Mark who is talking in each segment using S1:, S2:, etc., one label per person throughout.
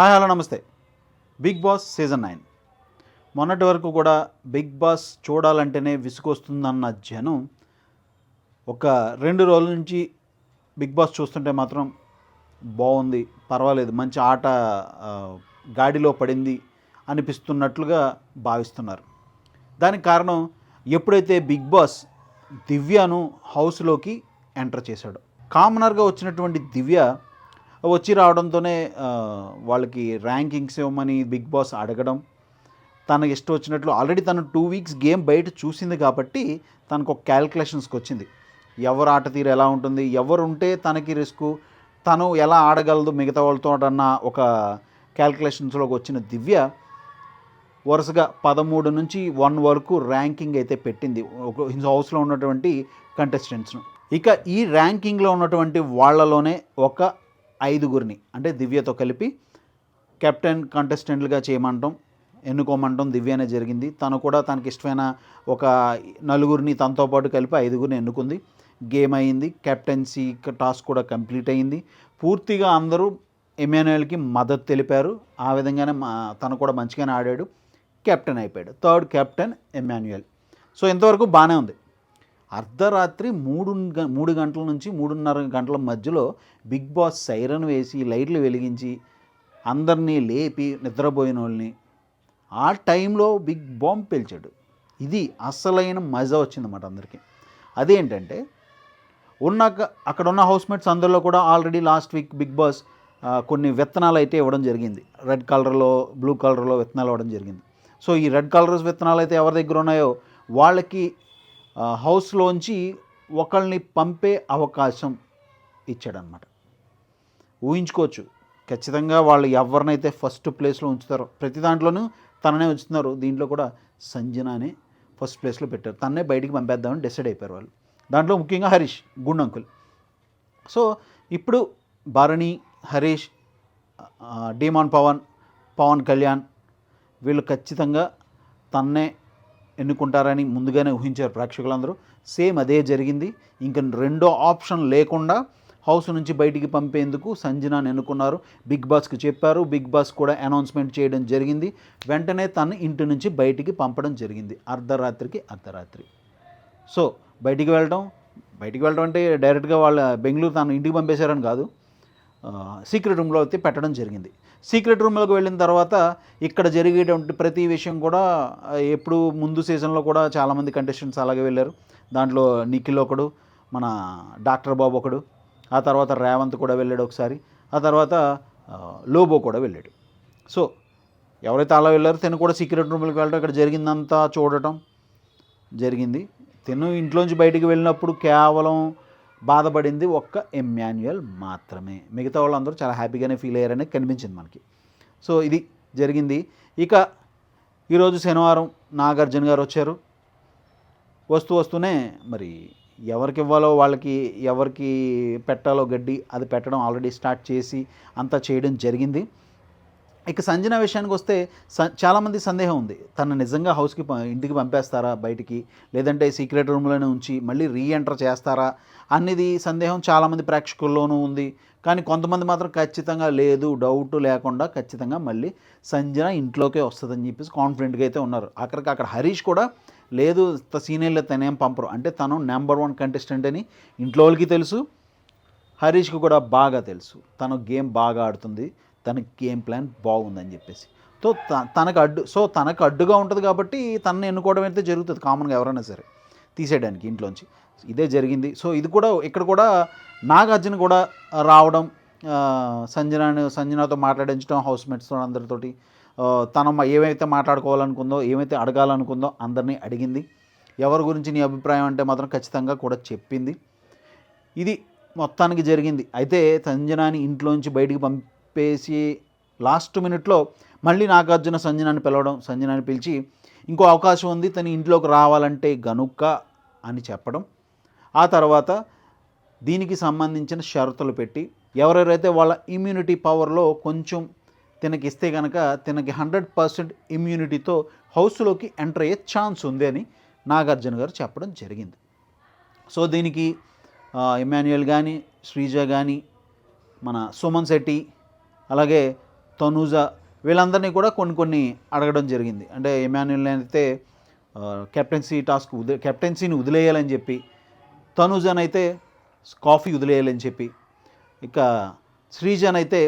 S1: Hi hello నమస్తే. Big boss season nine. మొన్నటి వరకు కూడా బిగ్ బాస్ చూడాలంటేనే విసుగొస్తుందన్న జనం ఒక రెండు రోజుల నుంచి బిగ్ బాస్ చూస్తుంటే మాత్రం బాగుంది పర్వాలేదు మంచి ఆట గాడిలో పడింది అనిపిస్తున్నట్లుగా భావిస్తున్నారు. దానికి కారణం ఎప్పుడైతే బిగ్ బాస్ దివ్యను హౌస్లోకి ఎంటర్ చేశాడు. కామనర్గా వచ్చినటువంటి దివ్య వచ్చి రావడంతోనే వాళ్ళకి ర్యాంకింగ్స్ ఇవ్వమని బిగ్ బాస్ అడగడం తన ఇష్టం వచ్చినట్లు ఆల్రెడీ తను టూ వీక్స్ గేమ్ బయట చూసింది కాబట్టి తనకు ఒక క్యాల్కులేషన్స్కి వచ్చింది. ఎవరు ఆట తీరు ఎలా ఉంటుంది ఎవరు ఉంటే తనకి రిస్క్ తను ఎలా ఆడగలదు మిగతా వాళ్ళతో అన్న ఒక క్యాల్కులేషన్స్లోకి వచ్చిన దివ్య వరుసగా పదమూడు నుంచి వన్ వరకు ర్యాంకింగ్ అయితే పెట్టింది. ఒక హౌస్లో ఉన్నటువంటి కంటెస్టెంట్స్ను ఇక ఈ ర్యాంకింగ్లో ఉన్నటువంటి వాళ్ళలోనే ఒక ఐదుగురిని అంటే దివ్యతో కలిపి కెప్టెన్ కంటెస్టెంట్లుగా చేయమంటాం ఎన్నుకోమంటాం దివ్యనే జరిగింది. తను కూడా తనకి ఇష్టమైన ఒక నలుగురిని తనతో పాటు కలిపి ఐదుగురిని ఎన్నుకుంది. గేమ్ అయింది కెప్టెన్సీ టాస్క్ కూడా కంప్లీట్ అయింది పూర్తిగా అందరూ ఎమాన్యుయల్కి మద్దతు తెలిపారు. ఆ విధంగానే మా తను కూడా మంచిగానే ఆడాడు. కెప్టెన్ అయిపోయాడు. థర్డ్ కెప్టెన్ ఎమాన్యుయల్ సో ఇంతవరకు బాగానే ఉంది. అర్ధరాత్రి మూడు గ- మూడు గంటల నుంచి మూడున్నర గంటల మధ్యలో బిగ్ బాస్ సైరన్ వేసి లైట్లు వెలిగించి అందరినీ లేపి నిద్రపోయిన వాళ్ళని ఆ టైంలో బిగ్ బాంబ్ పేల్చాడు. ఇది అసలైన మజా వచ్చిందన్నమాట అందరికీ. అదేంటంటే ఉన్న అక్కడ ఉన్న హౌస్మేట్స్ అందరిలో కూడా already last week big boss కొన్ని విత్తనాలు అయితే ఇవ్వడం జరిగింది. రెడ్ కలర్లో బ్లూ కలర్లో విత్తనాలు ఇవ్వడం జరిగింది. సో ఈ రెడ్ కలర్స్ విత్తనాలు అయితే ఎవరి దగ్గర ఉన్నాయో వాళ్ళకి హౌస్లోంచి ఒకళ్ళని పంపే అవకాశం ఇచ్చాడనమాట ఊహించుకోవచ్చు. ఖచ్చితంగా వాళ్ళు ఎవరినైతే ఫస్ట్ ప్లేస్లో ఉంచుతారో ప్రతి దాంట్లోనూ తననే ఉంచుతున్నారు. దీంట్లో కూడా సంజనానే ఫస్ట్ ప్లేస్లో పెట్టారు. తన్నే బయటికి పంపేద్దామని డిసైడ్ అయిపోయారు వాళ్ళు. దాంట్లో ముఖ్యంగా హరీష్ గుండు అంకుల్. సో ఇప్పుడు భరణి హరీష్ డిమాన్ డీమాన్ పవన్ పవన్ కళ్యాణ్ వీళ్ళు ఖచ్చితంగా తన్నే ఎన్నుకుంటారని ముందుగానే ఊహించారు ప్రేక్షకులందరూ. సేమ్ అదే జరిగింది. ఇంకా రెండో ఆప్షన్ లేకుండా హౌస్ నుంచి బయటికి పంపేందుకు సంజనాని ఎన్నుకున్నారు. బిగ్ బాస్కి చెప్పారు. బిగ్ బాస్ కూడా అనౌన్స్మెంట్ చేయడం జరిగింది. వెంటనే తను ఇంటి నుంచి బయటికి పంపడం జరిగింది. అర్ధరాత్రికి అర్ధరాత్రి. సో బయటికి వెళ్ళడం బయటికి వెళ్ళడం అంటే డైరెక్ట్గా వాళ్ళ బెంగళూరు తను ఇంటికి పంపేశారని కాదు. సీక్రెట్ రూమ్లో అయితే పెట్టడం జరిగింది. సీక్రెట్ రూమ్లోకి వెళ్ళిన తర్వాత ఇక్కడ జరిగేటువంటి ప్రతి విషయం కూడా ఎప్పుడు ముందు సీజన్లో కూడా చాలామంది కంటెస్టెంట్స్ అలాగే వెళ్ళారు. దాంట్లో నిఖిల్ ఒకడు మన డాక్టర్ బాబు ఒకడు ఆ తర్వాత రేవంత్ కూడా వెళ్ళాడు ఒకసారి ఆ తర్వాత లోబో కూడా వెళ్ళాడు. సో ఎవరైతే అలా వెళ్ళారో తను కూడా సీక్రెట్ రూమ్లోకి వెళ్ళడం ఇక్కడ జరిగిందంతా చూడటం జరిగింది. తిను ఇంట్లోంచి బయటికి వెళ్ళినప్పుడు కేవలం బాధపడింది ఒక్క ఎమ్మాన్యుయల్ మాత్రమే. మిగతా వాళ్ళందరూ చాలా హ్యాపీగానే ఫీల్ అయ్యారని కనిపించింది మనకి. సో ఇది జరిగింది. ఇక ఈరోజు శనివారం నాగార్జున గారు వచ్చారు. వస్తూ వస్తూనే మరి ఎవరికి ఇవ్వాలో వాళ్ళకి ఎవరికి పెట్టాలో గడ్డి అది పెట్టడం ఆల్రెడీ స్టార్ట్ చేసి అంతా చేయడం జరిగింది. ఇక సంజన విషయానికి వస్తే స చాలామంది సందేహం ఉంది. తను నిజంగా హౌస్కి ఇంటికి పంపేస్తారా బయటికి? లేదంటే సీక్రెట్ రూమ్లోనే ఉంచి మళ్ళీ రీఎంటర్ చేస్తారా? అనేది సందేహం చాలామంది ప్రేక్షకుల్లోనూ ఉంది. కానీ కొంతమంది మాత్రం ఖచ్చితంగా లేదు డౌట్ లేకుండా ఖచ్చితంగా మళ్ళీ సంజన ఇంట్లోకే వస్తుందని చెప్పేసి కాన్ఫిడెంట్గా అయితే ఉన్నారు. అక్కడికి అక్కడ హరీష్ కూడా లేదు సీనియర్లో తనేం పంపరు. అంటే తను నెంబర్ వన్ కంటెస్టెంట్ అని ఇంట్లో వాళ్ళకి తెలుసు హరీష్కి కూడా బాగా తెలుసు. తను గేమ్ బాగా ఆడుతుంది. తన గేమ్ ప్లాన్ బాగుందని చెప్పేసి. సో తనకు అడ్డు సో తనకు అడ్డుగా ఉంటుంది కాబట్టి తనని ఎన్నుకోవడం అయితే జరుగుతుంది కామన్గా ఎవరైనా సరే తీసేయడానికి ఇంట్లోంచి. ఇదే జరిగింది. సో ఇది కూడా ఇక్కడ కూడా నాగార్జున కూడా రావడం సంజన సంజనతో మాట్లాడించడం హౌస్ మేట్స్తో అందరితోటి తన తను ఏమైతే మాట్లాడుకోవాలనుకుందో ఏమైతే అడగాలనుకుందో అందరినీ అడిగింది. ఎవరి గురించి నీ అభిప్రాయం అంటే మాత్రం ఖచ్చితంగా కూడా చెప్పింది. ఇది మొత్తానికి జరిగింది. అయితే సంజనాని ఇంట్లోంచి బయటికి పంపి చెప్పేసి లాస్ట్ మినిట్లో మళ్ళీ నాగార్జున సంజనాన్ని పిలవడం సంజనాన్ని పిలిచి ఇంకో అవకాశం ఉంది తను ఇంట్లోకి రావాలంటే గనుక్క అని చెప్పడం. ఆ తర్వాత దీనికి సంబంధించిన షరతులు పెట్టి ఎవరెవరైతే వాళ్ళ ఇమ్యూనిటీ పవర్లో కొంచెం తినకి ఇస్తే కనుక తినకి హండ్రెడ్ పర్సెంట్ ఇమ్యూనిటీతో హౌస్లోకి ఎంటర్ అయ్యే ఛాన్స్ ఉంది అని నాగార్జున గారు చెప్పడం జరిగింది. సో దీనికి ఆ, ఇమాన్యుయల్ కానీ శ్రీజ కానీ మన సుమన్ శెట్టి అలాగే తనూజ వీళ్ళందరినీ కూడా కొన్ని కొన్ని అడగడం జరిగింది. అంటే ఎమాన్యుల్ అయితే కెప్టెన్సీ టాస్క్ వదిలే కెప్టెన్సీని వదిలేయాలని చెప్పి తనూజనైతే అయితే కాఫీ వదిలేయాలని చెప్పి ఇక శ్రీజన్ అయితే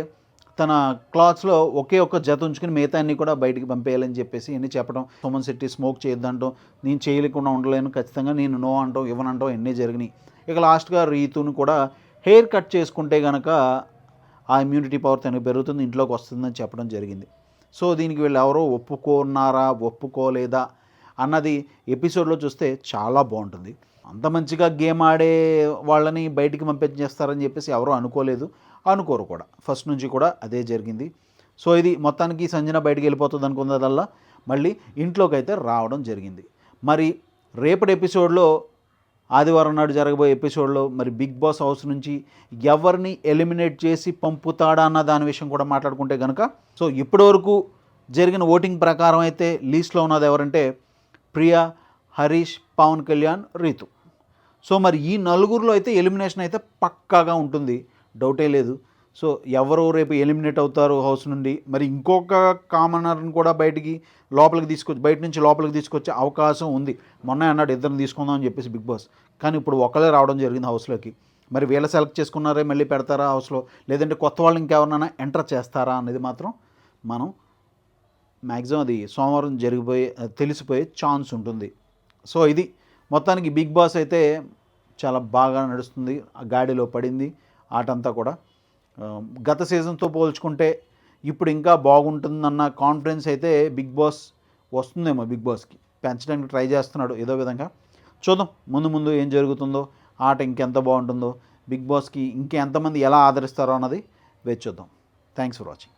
S1: తన క్లాత్స్లో ఒకే ఒక్క జత ఉంచుకుని మిగతా అన్ని కూడా బయటికి పంపేయాలని చెప్పేసి ఇవన్నీ చెప్పడం సుమన్ శెట్టి స్మోక్ చేయొద్దంటాం నేను చేయలేకుండా ఉండలేను ఖచ్చితంగా నేను నో అంటాం ఇవ్వనంటాం ఎన్ని జరిగినాయి. ఇక లాస్ట్గా రీతును కూడా హెయిర్ కట్ చేసుకుంటే కనుక ఆ ఇమ్యూనిటీ పవర్ తనకు పెరుగుతుంది ఇంట్లోకి వస్తుందని చెప్పడం జరిగింది. సో దీనికి వీళ్ళు ఎవరో ఒప్పుకోన్నారా ఒప్పుకోలేదా అన్నది ఎపిసోడ్లో చూస్తే చాలా బాగుంటుంది. అంత మంచిగా గేమ్ ఆడే వాళ్ళని బయటికి పంపించేస్తారని చెప్పేసి ఎవరూ అనుకోలేదు. అనుకోరు కూడా. ఫస్ట్ నుంచి కూడా అదే జరిగింది. సో ఇది మొత్తానికి సంజన బయటికి వెళ్ళిపోతుంది అనుకున్నదల్లా మళ్ళీ ఇంట్లోకి అయితే రావడం జరిగింది. మరి రేపటి ఎపిసోడ్లో ఆదివారం నాడు జరగబోయే ఎపిసోడ్లో మరి బిగ్ బాస్ హౌస్ నుంచి ఎవరిని ఎలిమినేట్ చేసి పంపుతాడా అన్న దాని విషయం కూడా మాట్లాడుకుంటే కనుక సో ఇప్పటివరకు జరిగిన ఓటింగ్ ప్రకారం అయితే లీస్ట్లో ఉన్నది ఎవరంటే ప్రియా హరీష్ పవన్ కళ్యాణ్ రీతు. సో మరి ఈ నలుగురిలో అయితే ఎలిమినేషన్ అయితే పక్కాగా ఉంటుంది. డౌటే లేదు. సో ఎవరు రేపు ఎలిమినేట్ అవుతారు హౌస్ నుండి? మరి ఇంకొక కామనర్ని కూడా బయటికి లోపలికి తీసుకొచ్చి బయట నుంచి లోపలికి తీసుకొచ్చే అవకాశం ఉంది. మొన్న అన్నాడు ఇద్దరిని తీసుకుందాం అని చెప్పేసి బిగ్ బాస్. కానీ ఇప్పుడు ఒకళ్ళే రావడం జరిగింది హౌస్లోకి మరి వీళ్ళ సెలెక్ట్ చేసుకున్నారే మళ్ళీ పెడతారా హౌస్లో లేదంటే కొత్త వాళ్ళు ఇంకెవరినైనా ఎంటర్ చేస్తారా అనేది మాత్రం మనం మ్యాక్సిమం అది సోమవారం జరిగిపోయే తెలిసిపోయే ఛాన్స్ ఉంటుంది. సో ఇది మొత్తానికి బిగ్ బాస్ అయితే చాలా బాగా నడుస్తుంది. ఆ గాడిలో పడింది. ఆట అంతా కూడా గత సీజన్తో పోల్చుకుంటే ఇప్పుడు ఇంకా బాగుంటుందన్న కాన్ఫిడెన్స్ అయితే బిగ్ బాస్ వస్తుందేమో బిగ్ బాస్కి. పెంచడానికి ట్రై చేస్తున్నాడు ఏదో విధంగా. చూద్దాం ముందు ముందు ఏం జరుగుతుందో ఆట ఇంకెంత బాగుంటుందో బిగ్ బాస్కి ఇంకెంతమంది ఎలా ఆదరిస్తారో అన్నది వేచి చూద్దాం. Thanks for watching